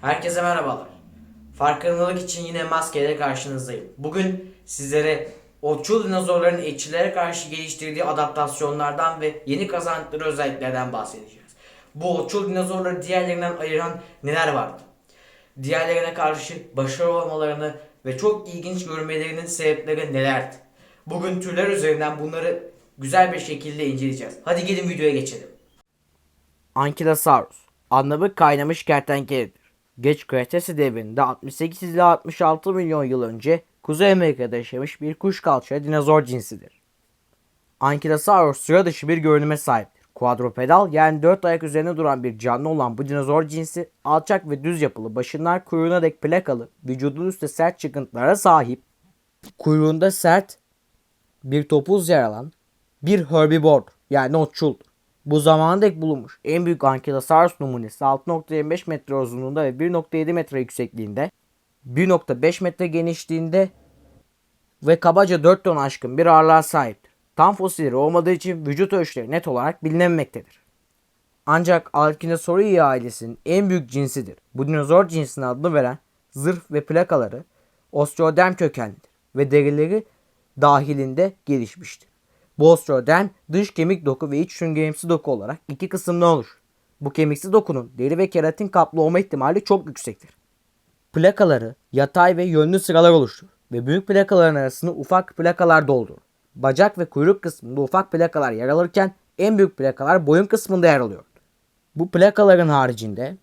Herkese merhabalar. Farkındalık için yine maskeyle karşınızdayım. Bugün sizlere otçul dinozorların etçilere karşı geliştirdiği adaptasyonlardan ve yeni kazandıkları özelliklerden bahsedeceğiz. Bu otçul dinozorları diğerlerinden ayıran neler vardı? Diğerlerine karşı başarılı olmalarını ve çok ilginç görmelerinin sebepleri nelerdi? Bugün türler üzerinden bunları güzel bir şekilde inceleyeceğiz. Hadi gelin videoya geçelim. Ankylosaurus anlamı kaynamış kertenkeledir. Geç Kretase devrinde 68 ila 66 milyon yıl önce Kuzey Amerika'da yaşamış bir kuş kalçalı dinozor cinsidir. Ankylosaurus sıra dışı bir görünüme sahiptir. Kuadrupedal yani dört ayak üzerine duran bir canlı olan bu dinozor cinsi alçak ve düz yapılı, başından kuyruğuna dek plakalı, vücudun üstte sert çıkıntılara sahip, kuyruğunda sert bir topuz yer alan bir herbivor yani otçuldur. Bu zamana dek bulunmuş en büyük Ankylosaurus numunesi 6.25 metre uzunluğunda ve 1.7 metre yüksekliğinde, 1.5 metre genişliğinde ve kabaca 4 ton aşkın bir ağırlığa sahiptir. Tam fosilleri olmadığı için vücut ölçüleri net olarak bilinmemektedir. Ancak Alkinosauridae ailesinin en büyük cinsidir. Bu dinozor cinsine adını veren zırh ve plakaları osteoderm kökenlidir ve derileri dahilinde gelişmiştir. Bu osteoderm dış kemik doku ve iç süngerimsi doku olarak iki kısımdan oluşur. Bu kemiksi dokunun deri ve keratin kaplı olma ihtimali çok yüksektir. Plakaları yatay ve yönlü sıralar oluşturur ve büyük plakaların arasını ufak plakalar doldurur. Bacak ve kuyruk kısmında ufak plakalar yer alırken en büyük plakalar boyun kısmında yer alıyor. Bu plakaların haricinde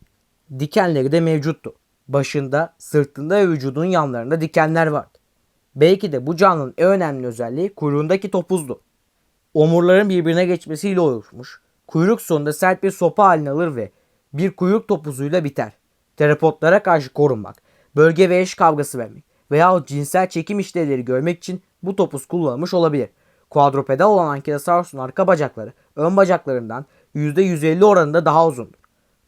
dikenleri de mevcuttu. Başında, sırtında ve vücudunun yanlarında dikenler vardı. Belki de bu canlının en önemli özelliği kuyruğundaki topuzdu. Omurların birbirine geçmesiyle oluşmuş. Kuyruk sonunda sert bir sopa haline alır ve bir kuyruk topuzuyla biter. Terapotlara karşı korunmak, bölge ve eş kavgası vermek veya cinsel çekim işlevleri görmek için bu topuz kullanılmış olabilir. Kuadrupedal olan Ankylosaurus'un arka bacakları ön bacaklarından %150 oranında daha uzundur.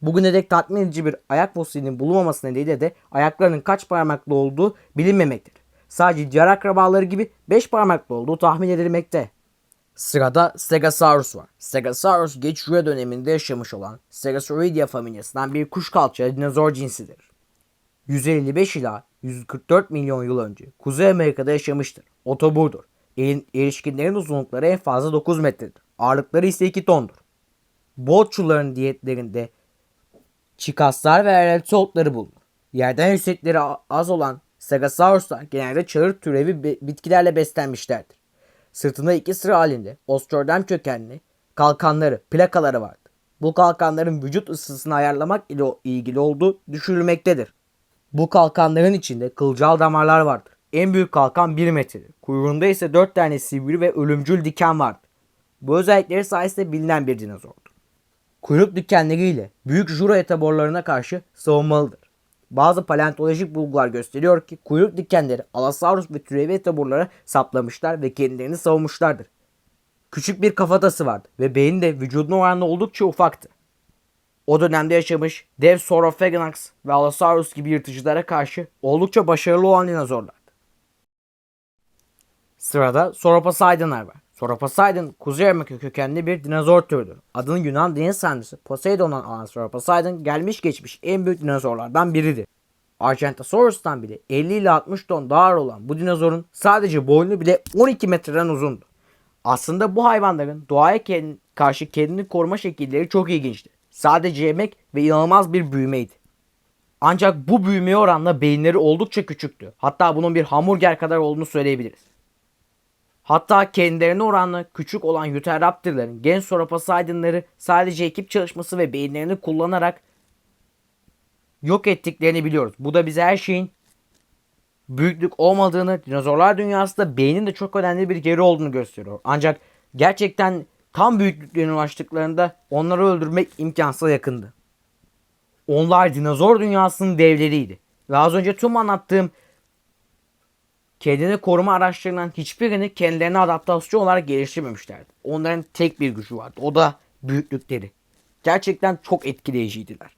Bugüne dek tatmin edici bir ayak fosilinin bulunmaması nedeniyle de ayaklarının kaç parmaklı olduğu bilinmemektedir. Sadece diğer akrabaları gibi 5 parmaklı olduğu tahmin edilmekte. Sırada Stegosaurus var. Stegosaurus geç Jura döneminde yaşamış olan Stegosauridae familyasından bir kuş kalçalı dinozor cinsidir. 155 ila 144 milyon yıl önce Kuzey Amerika'da yaşamıştır. Otoburdur. Er- erişkinlerin uzunlukları en fazla 9 metredir. Ağırlıkları ise 2 tondur. Botçuların diyetlerinde çikaslar ve erelti bulunur. Yerden yüksekleri az olan Stegosauruslar genelde çağır türevi bi- bitkilerle beslenmişlerdir. Sırtında iki sıra halinde osteoderm kökenli kalkanları, plakaları vardı. Bu kalkanların vücut ısısını ayarlamak ile ilgili olduğu düşürülmektedir. Bu kalkanların içinde kılcal damarlar vardır. En büyük kalkan 1 metredir. Kuyruğunda ise 4 tane sivri ve ölümcül diken vardır. Bu özellikleri sayesinde bilinen bir dinozordur. Kuyruk dikenleriyle büyük jura etaborlarına karşı savunmalıdır. Bazı paleontolojik bulgular gösteriyor ki kuyruk dikenleri Allosaurus ve türevi etaborlara saplamışlar ve kendilerini savunmuşlardır. Küçük bir kafatası vardı ve beyni de vücuduna oranla oldukça ufaktı. O dönemde yaşamış dev Saurophaganax ve Allosaurus gibi yırtıcılara karşı oldukça başarılı olan dinozorlardı. Sırada Sauroposeidonlar var. Sauroposeidon Kuzey Amerika kökenli bir dinozor türüdür. Adını Yunan deniz tanrısı Poseidon'dan alan Sauroposeidon gelmiş geçmiş en büyük dinozorlardan biridir. Argentasaurus'tan bile 50 ile 60 ton daha ağır olan bu dinozorun sadece boynu bile 12 metreden uzundu. Aslında bu hayvanların doğaya kend- karşı kendini koruma şekilleri çok ilginçti. Sadece yemek ve inanılmaz bir büyümeydi. Ancak bu büyümeye oranla beyinleri oldukça küçüktü. Hatta bunun bir hamburger kadar olduğunu söyleyebiliriz. Hatta kendilerine oranla küçük olan Utahraptorların genç Sauroposeidonları sadece ekip çalışması ve beyinlerini kullanarak yok ettiklerini biliyoruz. Bu da bize her şeyin büyüklük olmadığını, dinozorlar dünyasında beynin de çok önemli bir yeri olduğunu gösteriyor. Ancak gerçekten tam büyüklüklerine ulaştıklarında onları öldürmek imkansıza yakındı. Onlar dinozor dünyasının devleriydi. Ve az önce tüm anlattığım kendini koruma araçlarından hiçbirini kendilerine adaptasyon olarak geliştirmemişlerdi. Onların tek bir gücü vardı. O da büyüklükleri. Gerçekten çok etkileyiciydiler.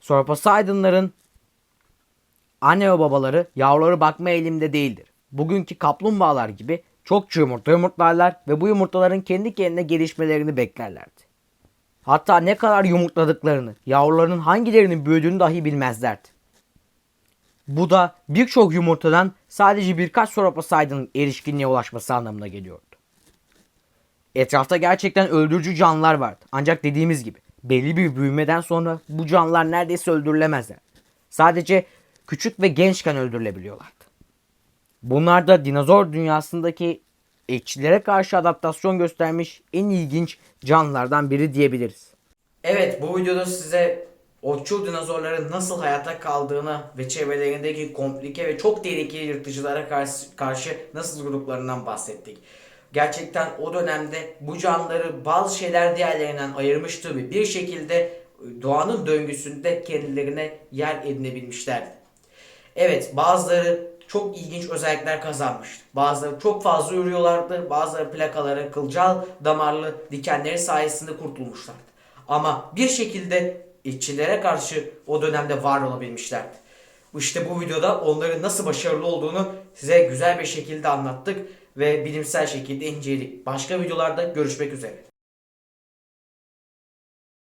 Sonra Poseidon'ların anne ve babaları yavruları bakma eğilimde değildir. Bugünkü kaplumbağalar gibi çok yumurta yumurtlarlar ve bu yumurtaların kendi kendine gelişmelerini beklerlerdi. Hatta ne kadar yumurtladıklarını, yavrularının hangilerinin büyüdüğünü dahi bilmezlerdi. Bu da birçok yumurtadan sadece birkaç sorapa saydığının erişkinliğe ulaşması anlamına geliyordu. Etrafta gerçekten öldürücü canlılar vardı. Ancak dediğimiz gibi belli bir büyümeden sonra bu canlılar neredeyse öldürülemezler. Sadece küçük ve gençken öldürülebiliyorlardı. Bunlar da dinozor dünyasındaki ekçilere karşı adaptasyon göstermiş en ilginç canlılardan biri diyebiliriz. Evet bu videoda size otçul dinozorların nasıl hayatta kaldığını ve çevrelerindeki komplike ve çok tehlikeli yırtıcılara karşı, karşı nasıl durduklarından bahsettik. Gerçekten o dönemde bu canlıları bazı şeyler diğerlerinden ayırmıştı ve bir şekilde doğanın döngüsünde kendilerine yer edinebilmişlerdi. Evet bazıları çok ilginç özellikler kazanmıştı. Bazıları çok fazla yürüyorlardı. Bazıları plakaları kılcal damarlı dikenleri sayesinde kurtulmuşlardı. Ama bir şekilde işçilere karşı o dönemde var olabilmişlerdi. İşte bu videoda onların nasıl başarılı olduğunu size güzel bir şekilde anlattık ve bilimsel şekilde inceledik. Başka videolarda görüşmek üzere.